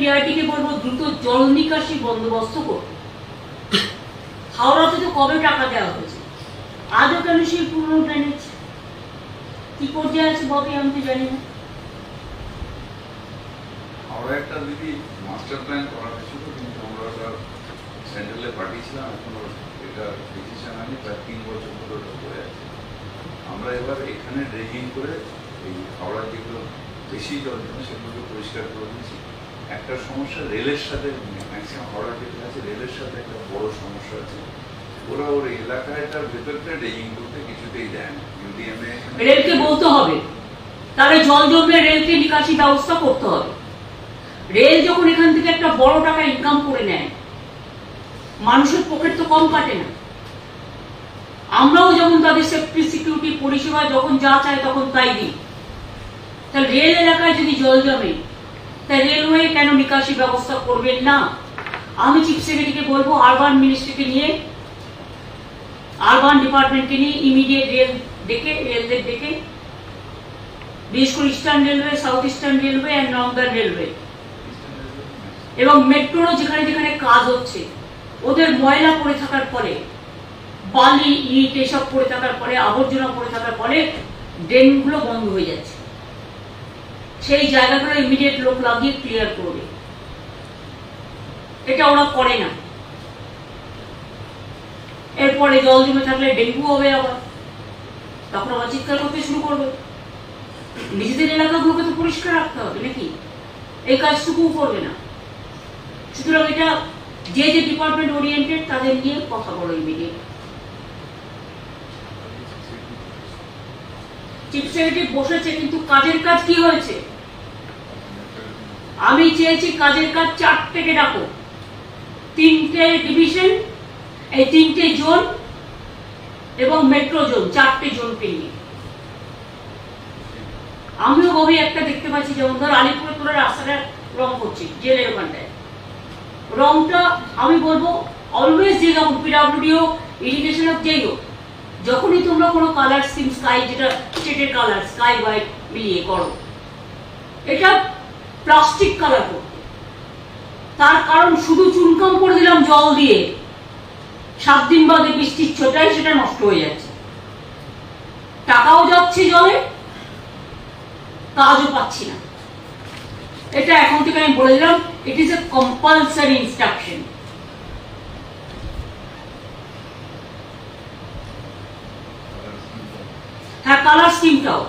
পিআরটিকে বলব, দ্রুত জল নিকাশি বন্দোবস্ত কবে টাকা দেওয়া হয়েছে? আজও কেন সেই পুরনো ড্রেনেজ কি পর্যায়ে আছে আমি তো জানি না। একটা দিদি মাস্টার প্ল্যান করা হয়েছিল, কিন্তু আমরা ওটা সেন্ট্রালে পাঠিয়েছিলাম, এখনও এটা ডিসিশন হয়নি, প্রায় তিন বছর ধরে পড়ে আছে। আমরা এবার এখানে ড্রেজিং করে এই হাওড়ার যেগুলো বেশি জল জমে সেগুলোকে পরিষ্কার করে দিয়েছি। একটা সমস্যা রেলের সাথে ম্যাক্সিমাম হাওড়া যেগুলো আছে, রেলের সাথে একটা বড় সমস্যা আছে। ওরা ওর এলাকাটার ভেতরটা ড্রেজিং করতে কিছুতেই দেয় না। ইউডিএমএ রেলকে বলতে হবে। তাহলে জল জমলে রেলকে নিকাশি ব্যবস্থা করতে হবে। রেল যখন এখান থেকে একটা বড় টাকা ইনকাম করে নেয়, মানুষের পকেট তো কম কাটে না। আমরাও যখন তাদের সেফটি সিকিউরিটি পরিষেবা যখন যা চাই তখন তাই দিই। তাহলে রেল এলাকায় যদি জল জমে তা রেলওয়ে কেন নিকাশি ব্যবস্থা করবেন না? আমি চিফ সেক্রেটারিকে বলব আরবান মিনিস্ট্রিকে নিয়ে আরবান ডিপার্টমেন্টকে নিয়ে ইমিডিয়েট রেল ডেকে রেলদের ডেকে বিশেষ করে eastern railway south eastern railway and northern railway এবং মেট্রোরও যেখানে যেখানে কাজ হচ্ছে, ওদের ময়লা পড়ে থাকার পরে বালি, ইট, এসব পড়ে থাকার পরে আবর্জনা পড়ে থাকার পরে ড্রেনগুলো বন্ধ হয়ে যাচ্ছে। সেই জায়গাগুলো ইমিডিয়েট লোক লাগিয়ে ক্লিয়ার করবে। এটা ওরা করে না। এরপরে জল জমে থাকলে ডেঙ্গু হবে আবার। তখন আবার চিৎকার করতে শুরু করবে। নিজেদের এলাকাগুলোকে তো পরিষ্কার রাখতে হবে নাকি? এই কাজটুকুও করবে না। সুতরাং এটা যে যে ডিপার্টমেন্ট ওরিয়েন্টেড তাদের নিয়ে কথা বলো ইমিডিয়েট চিফ সেক্রেটারি বসেছে, কিন্তু কাজের কাজ কি হয়েছে? আমি চেয়েছি কাজের কাজ চার থেকে ডাকো। তিনটে ডিভিশন, এই তিনটে জোন এবং মেট্রো জোন, চারটে জোনকে নিয়ে। আমিও গভীর একটা দেখতে পাচ্ছি, যেমন ধর আলিপুরে তোরা রাস্তাটা রং করছি, জেলের ওখানটায়। রংটা আমি বলব অলওয়েজ যে যখন পিডাব্লিউডি হোক ইরিগেশন হোক, যেই হোক, যখনই তোমরা কোনো কালার স্কিম স্কাই যেটা স্টেটের কালার স্কাই হোয়াইট মিলিয়ে করো। এটা প্লাস্টিক কালার করতে। তার কারণ শুধু চুনকাম করে দিলাম জল দিয়ে। সাত দিন বাদে বৃষ্টির ছোটায় সেটা নষ্ট হয়ে যাচ্ছে। টাকাও যাচ্ছে জলে, কাজও পাচ্ছি না। এটা এখন থেকে আমি বলে দিলাম it is a compulsory instruction হ্যাঁ কালার স্কিমটাও